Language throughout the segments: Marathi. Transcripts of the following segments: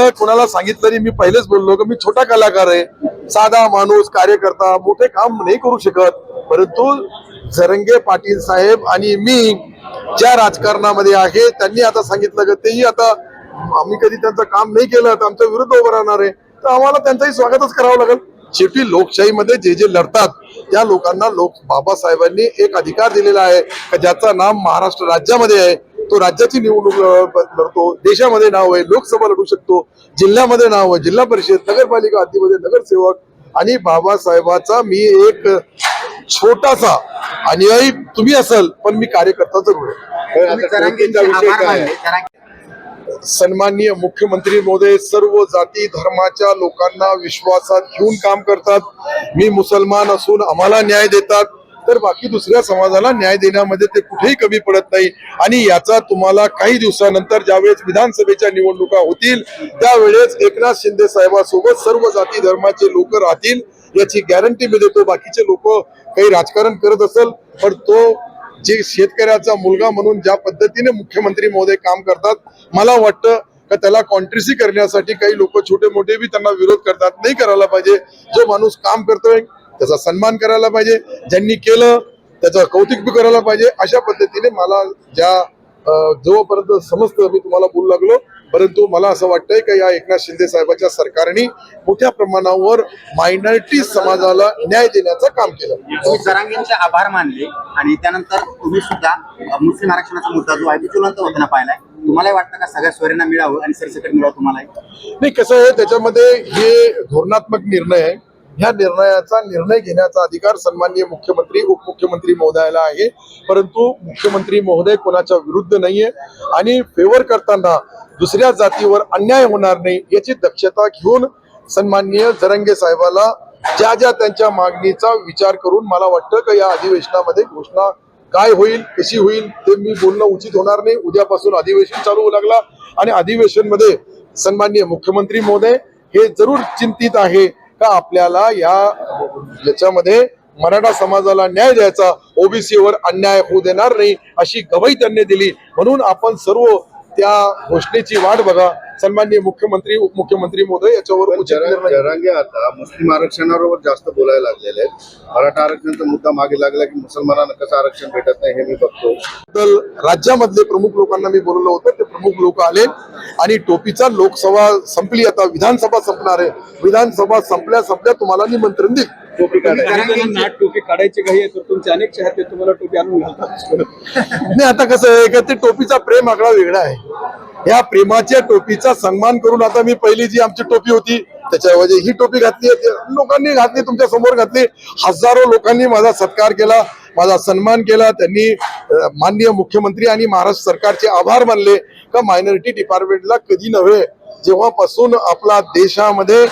झालं कोणाला सांगितलं तरी मी पहिलेच बोललो की मी छोटा कलाकार आहे साधा माणूस कार्यकर्ता मोठे काम नाही करू शकत. परंतु झरंगे पाटील साहेब आणि मी ज्या राजकारणामध्ये आहे त्यांनी आता सांगितलं की तेही आता आम्ही कधी त्यांचं काम नाही केलं तर आमच्या विरुद्ध उभं राहणार आहे. तर आम्हाला त्यांचंही स्वागतच करावं लागेल. शेवटी लोकशाहीमध्ये जे जे लढतात त्या लोकांना लोक बाबासाहेबांनी एक अधिकार दिलेला आहे ज्याचं नाम महाराष्ट्र राज्यामध्ये आहे. तो राज्याची निवडणूक लढ- लढतो. देशामध्ये नाव आहे लोकसभा लढू शकतो. जिल्ह्यामध्ये नाव आहे जिल्हा परिषद नगरपालिका हद्दीमध्ये नगरसेवक आणि बाबासाहेबाचा मी एक छोटासा अनुयायी तुम्ही असाल पण मी कार्यकर्ता जरूर आहे. सन्माननीय मुख्यमंत्री महोदय सर्व जाती धर्माच्या लोकांना विश्वासात घेऊन काम करतात. मी मुसलमान असून आम्हाला न्याय देतात. तर बाकी दुसऱ्या समाजाला न्याय देण्यामध्ये ते कुठेही कमी पडत नाही. आणि याचा तुम्हाला काही दिवसानंतर ज्यावेळेस विधानसभेच्या निवडणुका होतील त्यावेळेस एकनाथ शिंदे साहेबांसोबत सर्व जाती धर्माचे लोक राहतील याची गॅरंटी मी देतो. बाकीचे लोक काही राजकारण करत असेल पण तो जे शेतकऱ्याचा मुलगा म्हणून ज्या पद्धतीने मुख्यमंत्री महोदय काम करतात मला वाटतं का त्याला कॉन्ट्रिसी करण्यासाठी काही लोक छोटे मोठे बी त्यांना विरोध करतात. नाही करायला पाहिजे. जो माणूस काम करतोय त्याचा सन्मान करायला पाहिजे ज्यांनी केलं त्याचं कौतुक बी करायला पाहिजे. अशा पद्धतीने मला ज्या जोपर्यंत समजतं मी तुम्हाला बोलू लागलो परंतु मला असं वाटतंय की या एकनाथ शिंदे साहेबांच्या सरकारने मोठ्या प्रमाणावर मायनॉरिटी समाजाला न्याय देण्याचं काम केलं. तुम्ही जरांगेंचे आभार मानले आणि त्यानंतर तुम्ही सुद्धा मुस्लिम आरक्षणाचा मुद्दा जो आहे तो ज्वलंत होताना पाहिलाय. तुम्हाला वाटतं का सगळ्या सोयऱ्यांना मिळावं आणि सरसकट मिळावं तुम्हाला नाही कसं आहे त्याच्यामध्ये हे धोरणात्मक निर्णय आहे. ह्या निर्णयाचा निर्णय घेण्याचा अधिकार सन्माननीय मुख्यमंत्री उपमुख्यमंत्री महोदयाला आहे. परंतु मुख्यमंत्री महोदय कोणाच्या विरुद्ध नाहीये आणि फेवर करताना दुसऱ्या जातीवर अन्याय होणार नाही याची दक्षता घेऊन सन्माननीय जरंगे साहेबाला ज्या ज्या त्यांच्या मागणीचा विचार करून मला वाटतं की या अधिवेशनामध्ये घोषणा काय होईल कशी होईल ते मी बोलणं उचित होणार नाही. उद्यापासून अधिवेशन चालू होऊ लागला आणि अधिवेशनमध्ये सन्माननीय मुख्यमंत्री महोदय हे जरूर चिंतित आहे. का आपल्याला या याच्यामध्ये मराठा समाजाला न्याय द्यायचा? ओबीसीवर अन्याय होऊ देणार नाही अशी गवाही त्यांनी दिली. म्हणून आपण सर्व त्या घोषणेची वाट बघा. सन्माननीय मुख्यमंत्री उपमुख्यमंत्री महोदय याच्यावर जरांगे आता. मुस्लिम आरक्षणावर जास्त बोलायला लागलेले आहेत. मराठा आरक्षणाचा मुद्दा मागे लागला की मुसलमानांना कसं आरक्षण भेटत नाही हे मी बघतो. बद्दल राज्यामधले प्रमुख लोकांना मी बोलवलं होतं. ते प्रमुख लोक आले आणि टोपीचा लोकसभा संपली. आता विधानसभा संपणार आहे. विधानसभा संपल्या संपल्या तुम्हाला निमंत्रण देईल. टोपी काढायची. टोपी काढायची काही आहे तर तुमचे अनेक चाहते तुम्हाला टोपी आणून घालतात. नाही आता कसं आहे का ते टोपीचा प्रेम आकडा वेगळा आहे. या प्रेमाच्या टोपीचा सन्मान करून आता मी पहिली जी आमची टोपी होती त्याच्याऐवजी ही टोपी घातली आहे. लोकांनी घातली तुमच्यासमोर घातली. हजारो लोकांनी माझा सत्कार केला माझा सन्मान केला. त्यांनी माननीय मुख्यमंत्री आणि महाराष्ट्र सरकारचे आभार मानले. का मायनॉरिटी डिपार्टमेंटला कधी नव्हे जेव्हापासून आपला देशामध्ये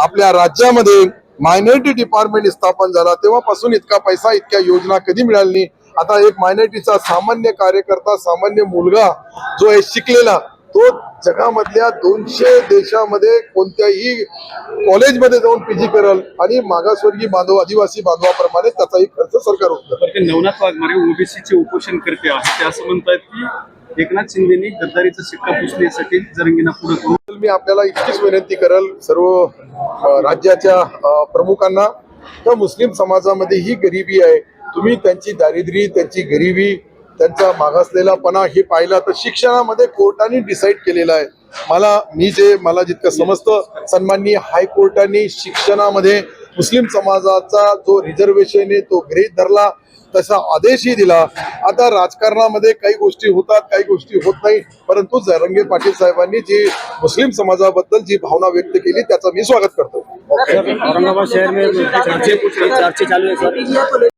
आपल्या राज्यामध्ये मायनॉरिटी डिपार्टमेंट स्थापन झाला तेव्हापासून इतका पैसा इतक्या योजना कधी मिळाली नाही. आता एक मायनॉरिटीचा सामान्य कार्यकर्ता सामान्य मुलगा जो आहे शिकलेला तो जगामधल्या दोनशे देशामध्ये कोणत्याही कॉलेजमध्ये जाऊन पीजी करल आणि मागासवर्गीय बांधव आदिवासी बांधवाप्रमाणे त्याचाही खर्च सरकार होतं नवनाथ वाघमारे ओबीसीचे उपोषण करते आहे. ते असं म्हणतात की एकनाथ शिंदेनी गद्दारीचा शिक्का पुसण्यासाठी जरंगीना पुढे तर मी आपल्याला इतकीच विनंती करेल सर्व राज्याच्या प्रमुखांना. तर मुस्लिम समाजामध्ये ही गरिबी आहे. तुम्ही त्यांची दारिद्र्य त्यांची गरिबी त्यांचा मागासलेलापणा हे पाहिला तर शिक्षणामध्ये कोर्टाने डिसाईड केलेलं आहे. मला मी जे मला जितकं समजतं सन्माननीय हायकोर्टाने शिक्षणामध्ये मुस्लिम समाजाचा जो रिझर्वेशन आहे तो गृहित धरला तसा आदेशही दिला. आता राजकारणामध्ये काही गोष्टी होतात काही गोष्टी होत नाही परंतु जरंगे पाटील साहेबांनी जी मुस्लिम समाजाबद्दल जी भावना व्यक्त केली त्याचं मी स्वागत करतो. औरंगाबाद शहर में चर्चे चालू है